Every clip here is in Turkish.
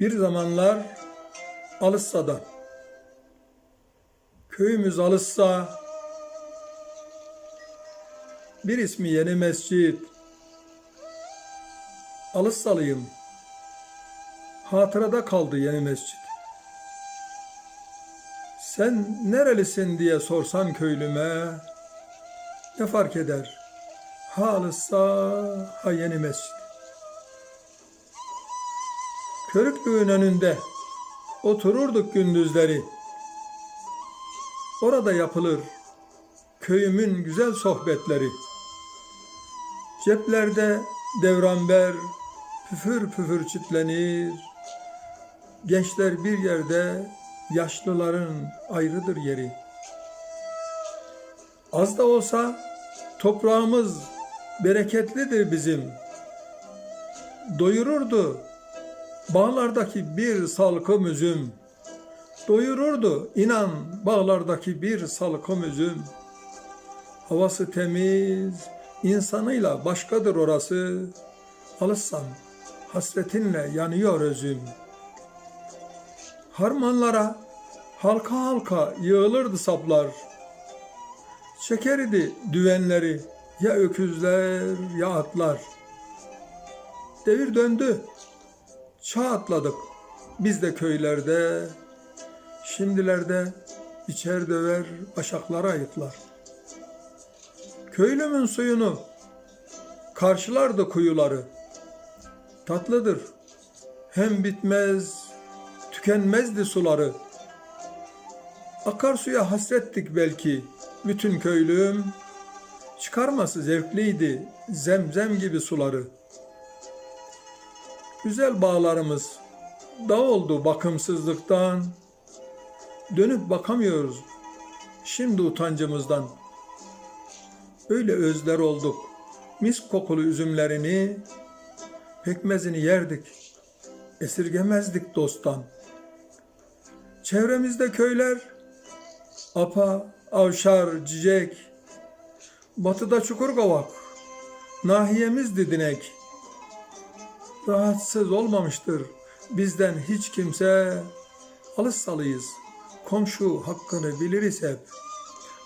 Bir zamanlar Alıssa'da. Köyümüz Alıssa. Bir ismi Yeni Mescit. Alıssalıyım. Hatırada kaldı Yeni Mescit. Sen nerelisin diye sorsan köylüme ne fark eder? Ha Alıssa ha Yeni Mescit. Körüklüğün önünde otururduk gündüzleri. Orada yapılır köyümün güzel sohbetleri. Ceplerde devranber püfür püfür çitlenir. Gençler bir yerde, yaşlıların ayrıdır yeri. Az da olsa toprağımız bereketlidir bizim. Doyururdu bağlardaki bir salkım üzüm. Doyururdu inan bağlardaki bir salkım üzüm. Havası temiz, insanıyla başkadır orası. Alırsan hasretinle yanıyor özüm. Harmanlara halka halka yığılırdı saplar. Çekerdi düvenleri ya öküzler ya atlar. Devir döndü. Çağ atladık biz de köylerde. Şimdilerde içer döver başaklara ayıtlar. Köylümün suyunu karşılardı kuyuları. Tatlıdır. Hem bitmez, tükenmezdi suları. Akarsuya hasrettik belki bütün köylüm. Çıkarması zevkliydi zemzem gibi suları. Güzel bağlarımız dağ oldu bakımsızlıktan. Dönüp bakamıyoruz şimdi utancımızdan. Öyle özler olduk. Mis kokulu üzümlerini, pekmezini yerdik. Esirgemezdik dosttan. Çevremizde köyler, Apa, Avşar, Cicek, batıda Çukurkovak, nahiyemiz Didinek. Rahatsız olmamıştır bizden hiç kimse. Alıssalıyız, komşu hakkını biliriz hep.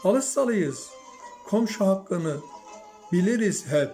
Alıssalıyız, komşu hakkını biliriz hep.